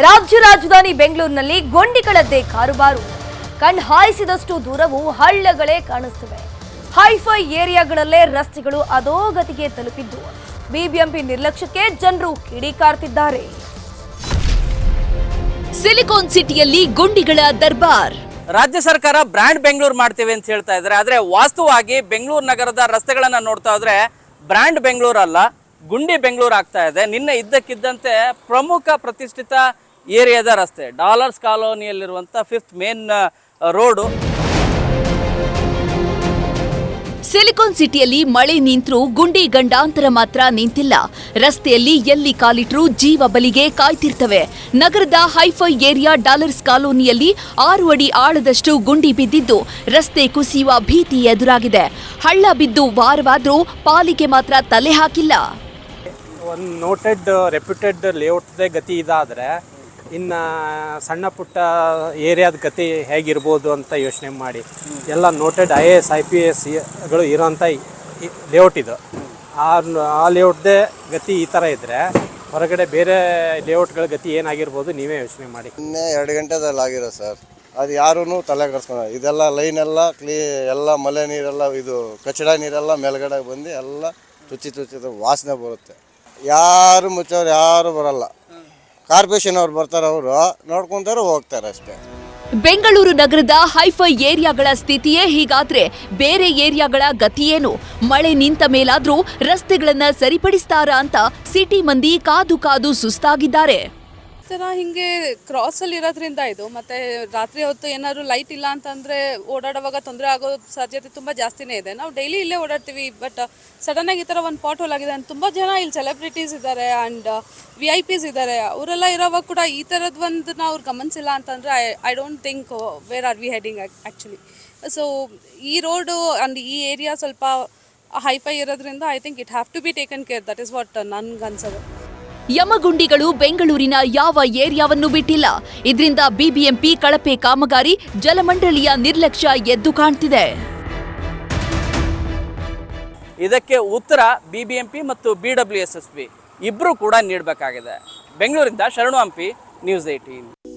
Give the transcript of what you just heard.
ರಾಜ್ಯ ರಾಜಧಾನಿ ಬೆಂಗಳೂರಿನಲ್ಲಿ ಗೊಂಡಿಗಳದ್ದೇ ಕಾರುಬಾರು. ಕಣ್ ಹಾಯಿಸಿದಷ್ಟು ದೂರವು ಹಳ್ಳಗಳೇ ಕಾಣಿಸ್ತವೆ. ಹೈಫೈ ಏರಿಯಾಗಳಲ್ಲೇ ರಸ್ತೆಗಳು ಅಧೋಗತಿಗೆ ತಲುಪಿದ್ದು ಬಿಬಿಎಂಪಿ ನಿರ್ಲಕ್ಷ್ಯಕ್ಕೆ ಜನರು ಕಿಡಿಕಾರ್ತಿದ್ದಾರೆ ಸಿಲಿಕಾನ್ ಸಿಟಿಯಲ್ಲಿ ಗುಂಡಿಗಳ ದರ್ಬಾರ್. ರಾಜ್ಯ ಸರ್ಕಾರ ಬ್ರ್ಯಾಂಡ್ ಬೆಂಗಳೂರು ಮಾಡ್ತೇವೆ ಅಂತ ಹೇಳ್ತಾ ಇದ್ದಾರೆ. ಆದ್ರೆ ವಾಸ್ತವವಾಗಿ ಬೆಂಗಳೂರು ನಗರದ ರಸ್ತೆಗಳನ್ನ ನೋಡ್ತಾ ಇದ್ರೆ ಬ್ರ್ಯಾಂಡ್ ಬೆಂಗಳೂರು ಅಲ್ಲ. ಗುಂಡಿ ಬೆಂಗಳೂರು ಆಗ್ತಾ ಇದೆ. ನಿನ್ನೆ ಇದ್ದಕ್ಕಿದ್ದಂತೆ ಪ್ರಮುಖ ಪ್ರತಿಷ್ಠಿತ ಏರಿಯಾದ ರಸ್ತೆ, ಡಾಲರ್ಸ್ ಕಾಲೋನಿಯಲ್ಲಿರುವಂಥ ಫಿಫ್ತ್ ಮೇನ್ ರೋಡು. ಸಿಲಿಕಾನ್ ಸಿಟಿಯಲ್ಲಿ ಮಳೆ ನಿಂತರೂ ಗುಂಡಿ ಗಂಡಾಂತರ ಮಾತ್ರ ನಿಂತಿಲ್ಲ. ರಸ್ತೆಯಲ್ಲಿ ಎಲ್ಲಿ ಕಾಲಿಟ್ರೂ ಜೀವ ಬಲಿಗೆ ಕಾಯ್ತಿರ್ತವೆ. ನಗರದ ಹೈಫೈ ಏರಿಯಾ ಡಾಲರ್ಸ್ ಕಾಲೋನಿಯಲ್ಲಿ ಆರು ಅಡಿ ಆಳದಷ್ಟು ಗುಂಡಿ ಬಿದ್ದಿದ್ದು ರಸ್ತೆ ಕುಸಿಯುವ ಭೀತಿ ಎದುರಾಗಿದೆ. ಹಳ್ಳ ಬಿದ್ದು ವಾರವಾದರೂ ಪಾಲಿಕೆ ಮಾತ್ರ ತಲೆ ಹಾಕಿಲ್ಲ. ಒಂದು ನೋಟೆಡ್, ರೆಪ್ಯೂಟೆಡ್ ಲೇಔಟ್ದೇ ಗತಿ ಇದಾದರೆ ಇನ್ನು ಸಣ್ಣ ಪುಟ್ಟ ಏರಿಯಾದ ಗತಿ ಹೇಗಿರ್ಬೋದು ಅಂತ ಯೋಚನೆ ಮಾಡಿ. ಎಲ್ಲ noted I A S, I P ಎಸ್ಗಳು ಇರೋಂಥ ಲೇಔಟ್ ಇದು. ಆ ಆ ಲೇಔಟ್ದೇ ಗತಿ ಈ ಥರ ಇದ್ದರೆ ಹೊರಗಡೆ ಬೇರೆ ಲೇಔಟ್ಗಳ ಗತಿ ಏನಾಗಿರ್ಬೋದು ನೀವೇ ಯೋಚನೆ ಮಾಡಿ. ಇನ್ನೇ ಎರಡು ಗಂಟೆದಲ್ಲಿ ಆಗಿರೋ ಸರ್, ಅದು ಯಾರೂ ತಲೆ ಕೆಡಿಸ್ಕೊಂಡು ಇದೆಲ್ಲ ಲೈನ್ ಎಲ್ಲ ಕ್ಲೀ, ಎಲ್ಲ ಮಳೆ ನೀರೆಲ್ಲ, ಇದು ಕಚಡ ನೀರೆಲ್ಲ ಮೇಲ್ಗಡೆ ಬಂದು ಎಲ್ಲ ತುಚಿ ತುಚಿದ ವಾಸನೆ ಬರುತ್ತೆ. ಯಾರು ಮುಚ್ಚೋರು ಯಾರು ಬರಲ್ಲ. ಕಾರ್ಪೊರೇಷನ್ ಅವ್ರು ಬರ್ತಾರೆ ಅವರು, ನೋಡ್ಕೊಂತಾರೆ ಹೋಗ್ತಾರೆ ಅಷ್ಟೇ. ಬೆಂಗಳೂರು ನಗರದ ಹೈಫೈ ಏರಿಯಾಗಳ ಸ್ಥಿತಿಯೇ ಹೀಗಾದ್ರೆ ಬೇರೆ ಏರಿಯಾಗಳ ಗತಿಯೇನು? ಮಳೆ ನಿಂತ ಮೇಲಾದ್ರೂ ರಸ್ತೆಗಳನ್ನ ಸರಿಪಡಿಸ್ತಾರಾ ಅಂತ ಸಿಟಿ ಮಂದಿ ಕಾದು ಕಾದು ಸುಸ್ತಾಗಿದ್ದಾರೆ. ಥರ ಹಿಂಗೆ ಕ್ರಾಸಲ್ಲಿ ಇರೋದ್ರಿಂದ ಇದು, ಮತ್ತೆ ರಾತ್ರಿ ಹೊತ್ತು ಏನಾದ್ರು ಲೈಟ್ ಇಲ್ಲ ಅಂತಂದ್ರೆ ಓಡಾಡುವಾಗ ತೊಂದರೆ ಆಗೋ ಸಾಧ್ಯತೆ ತುಂಬ ಜಾಸ್ತಿನೇ ಇದೆ. ನಾವು ಡೈಲಿ ಇಲ್ಲೇ ಓಡಾಡ್ತೀವಿ ಬಟ್ ಸಡನ್ನಾಗಿ ಈ ಥರ ಒಂದು ಪಾಟ್ ಹೋಲ್ ಆಗಿದೆ ತುಂಬಾ ಜನ ಇಲ್ಲಿ ಸೆಲೆಬ್ರಿಟೀಸ್ ಇದ್ದಾರೆ ಆ್ಯಂಡ್ ವಿ ಐ ಪಿಸ್ ಇದ್ದಾರೆ ಅವರೆಲ್ಲ ಇರೋವಾಗ ಕೂಡ ಈ ಥರದ್ದು ಒಂದು ನಾವು ಅವ್ರು ಗಮನಿಸಿಲ್ಲ ಅಂತಂದರೆ I I don't think where are we heading actually so ಈ ರೋಡು ಆ್ಯಂಡ್ ಈ ಏರಿಯಾ ಸ್ವಲ್ಪ ಹೈಫೈ ಇರೋದ್ರಿಂದ I think it have to be taken care that is what ನನ್ಗೆ ಅನ್ಸೋದು. ಯಮಗುಂಡಿಗಳು ಬೆಂಗಳೂರಿನ ಯಾವ ಏರಿಯಾವನ್ನು ಬಿಟ್ಟಿಲ್ಲ. ಇದರಿಂದ ಬಿಬಿಎಂಪಿ ಕಳಪೆ ಕಾಮಗಾರಿ ಜಲಮಂಡಳಿಯ ನಿರ್ಲಕ್ಷ್ಯ ಎದ್ದು ಕಾಣ್ತಿದೆ. ಇದಕ್ಕೆ ಉತ್ತರ ಬಿಬಿಎಂಪಿ ಮತ್ತು B W S S P. ಇಬ್ಬರೂ ಕೂಡ ನೀಡಬೇಕಾಗಿದೆ. ಬೆಂಗಳೂರಿಂದ ಶರಣು ಹಂಪಿ, ನ್ಯೂಸ್ ಏಯ್ಟೀನ್.